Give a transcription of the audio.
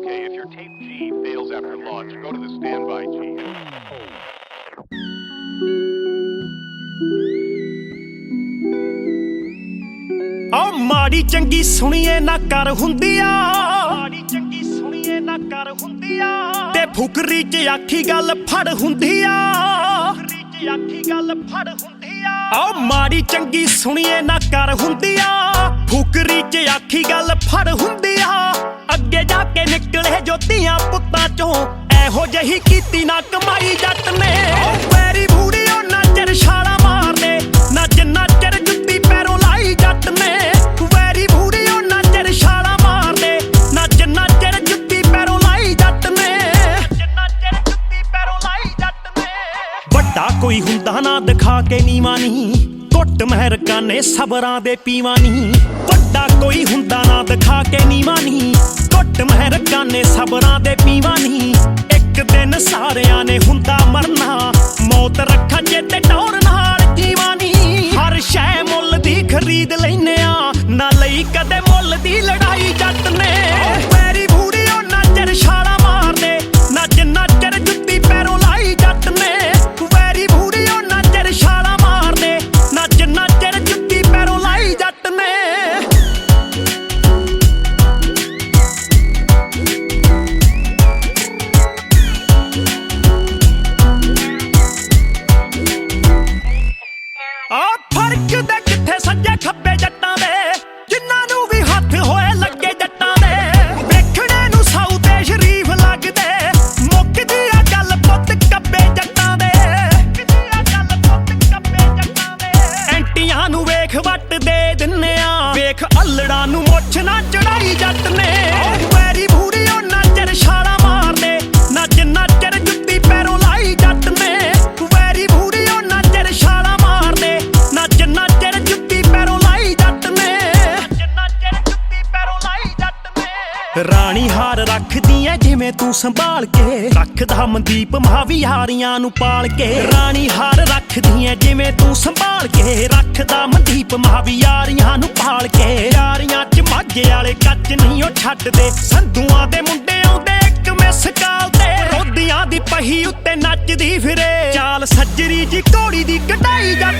Okay, if your tape G fails after launch, go to the standby G. ਓ ਮਾੜੀ ਚੰਗੀ ਸੁਣੀਏ ਨਾ ਕਰ ਹੁੰਦੀਆਂ। ਮਾੜੀ ਚੰਗੀ ਸੁਣੀਏ ਨਾ ਕਰ ਹੁੰਦੀਆਂ। ਤੇ ਫੁਕਰੀ 'ਚ ਆਖੀ ਗੱਲ ਫੜ ਹੁੰਦੀਆਂ। ਫੁਕਰੀ 'ਚ ਆਖੀ ਗੱਲ ਫੜ ਹੁੰਦੀਆਂ। ਓ ਮਾੜੀ ਚੰਗੀ ਸੁਣੀਏ ਨਾ ਕਰ ਹੁੰਦੀਆਂ। ਫੁਕਰੀ 'ਚ ਆਖੀ ਗੱਲ ਫੜ ਹੁੰਦੀਆਂ ਅੱਗੇ ਜਾ ਕੇ ਨਿਕਲੇ ਜੋਤੀਆਂ ਪੁੱਤਾਂ 'ਚੋਂ। ਇਹੋ ਜਹੀ ਕੀਤੀ ਨਾ ਕਮਾਈ ਜੱਟ ਨੇ। ਪੈਰੀ ਬੂੜੀ ਉਹ ਨਾਚਰ ਛਾਲਾ ਮਾਰਦੇ। ਨੱਚ ਨੱਚਰ ਜੁੱਤੀ ਪੈਰੋਂ ਲਾਈ ਜੱਟ ਨੇ। ਵੈਰੀ ਬੂੜੀ ਉਹ ਚਿਰ ਛਾਲਾ ਮਾਰਦੇ। ਜਿੰਨਾ ਚਿਰ ਜੁੱਤੀ ਪੈਰੋਂ ਲਾਈ ਜੱਟ ਨੇ। ਨੱਚ ਨੱਚਰ ਜੁੱਤੀ ਪੈਰੋਂ ਲਾਈ ਜੱਟ ਨੇ। ਵੱਡਾ ਕੋਈ ਹੁੰਦਾ ਨਾ ਦਿਖਾ ਕੇ ਨੀਵਾਂ ਨਹੀਂ ਟੁੱਟ ਮਹਿਰ ਸਬਰਾਂ ਦੇ ਪੀਵਾਂ ਨਹੀਂ ਵੱਡਾ ਕੋਈ ਹੁੰਦਾ ਨਾ ਦਿਖਾ ਕੇ ਨੀਵਾਂ ਨਹੀਂ ਟੁੱਟ ਮਹਿਰ ਸਬਰਾਂ ਦੇ ਪੀਵਾਂ ਨਹੀਂ ਇੱਕ ਦਿਨ ਸਾਰਿਆਂ ਨੇ ਹੁੰਦਾ ਮਰਨਾ। ਮੌਤ ਰੱਖਾਂ ਚੇਤੇ ਟੌਰ ਨਾਲ ਜੀਵਾਂ ਨਹੀਂ ਹਰ ਸ਼ੈ ਮੁੱਲ ਦੀ ਖਰੀਦ ਲੈਨੇ ਆ। ਨਾ ਲਈ ਕਦੇ ਮੁੱਲ ਦੀ ਲੜਾਈ। ਵੇਖ ਵੱਟ ਦੇ ਦਿੰਨੇ ਆ। ਵੇਖ ਅਲੜਾਂ ਨੂੰ ਮੁੱਛ ਨਾ ਚੜਾਈ ਜੱਟ ਨੇ ਵੈਰੀ ਬੂੜੀ ਉਹ ਨਾਚਰ ਛਾਲਾ ਮਾਰਦੇ। ਨੱਚ ਨੱਚਰ ਜੁੱਤੀ ਪੈਰੋਂ ਲਾਈ ਜੱਟ ਨੇ ਵੈਰੀ ਬੂੜੀ ਉਹ ਨਾਚਰ ਛਾਲਾ ਮਾਰਦੇ। ਨੱਚ ਨੱਚਰ ਜੁੱਤੀ ਪੈਰੋਂ ਲਾਈ ਜੱਟ ਨੇ ਨੱਚ ਨੱਚਰ ਜੁੱਤੀ ਪੈਰੋਂ ਲਾਈ ਜੱਟ ਨੇ ਰਾਣੀ ਹਾਰ ਰੱਖਦੀ ਐ ਜਿਵੇਂ ਤੂੰ ਸੰਭਾਲ ਕੇ। ਰੱਖਦਾ ਮਨਦੀਪ ਮਹਾਵਿਹਾਰੀਆਂ ਨੂੰ ਪਾਲ ਕੇ। ਰਾਣੀ ਹਾਰ ਰੱਖਦੀ ਐ ਜਿਵੇਂ ਤੂੰ ਸੰਭਾਲ ਕੇ ਰੱਖਦਾ। ਮਨਦੀਪ ਮਹਾਵਿਹਾਰੀਆਂ ਨੂੰ ਪਾਲ ਕੇ ਯਾਰੀਆਂ ਚ ਮਾਝੇ ਵਾਲੇ ਕੱਚ ਨਹੀਂ, ਉਹ ਛੱਡਦੇ। ਸੰਧੂਆਂ ਦੇ ਮੁੰਡੇ ਆਉਂਦੇ ਇੱਕ ਮਿਸ ਕਾਲ ਤੇ ਰੋਦੀਆਂ ਦੀ ਪਹੀ ਉੱਤੇ ਨੱਚਦੀ ਫਿਰੇ। ਚਾਲ ਸੱਜਰੀ ਜੀ, ਘੋੜੀ ਦੀ ਕਢਾਈ ਜੱਟ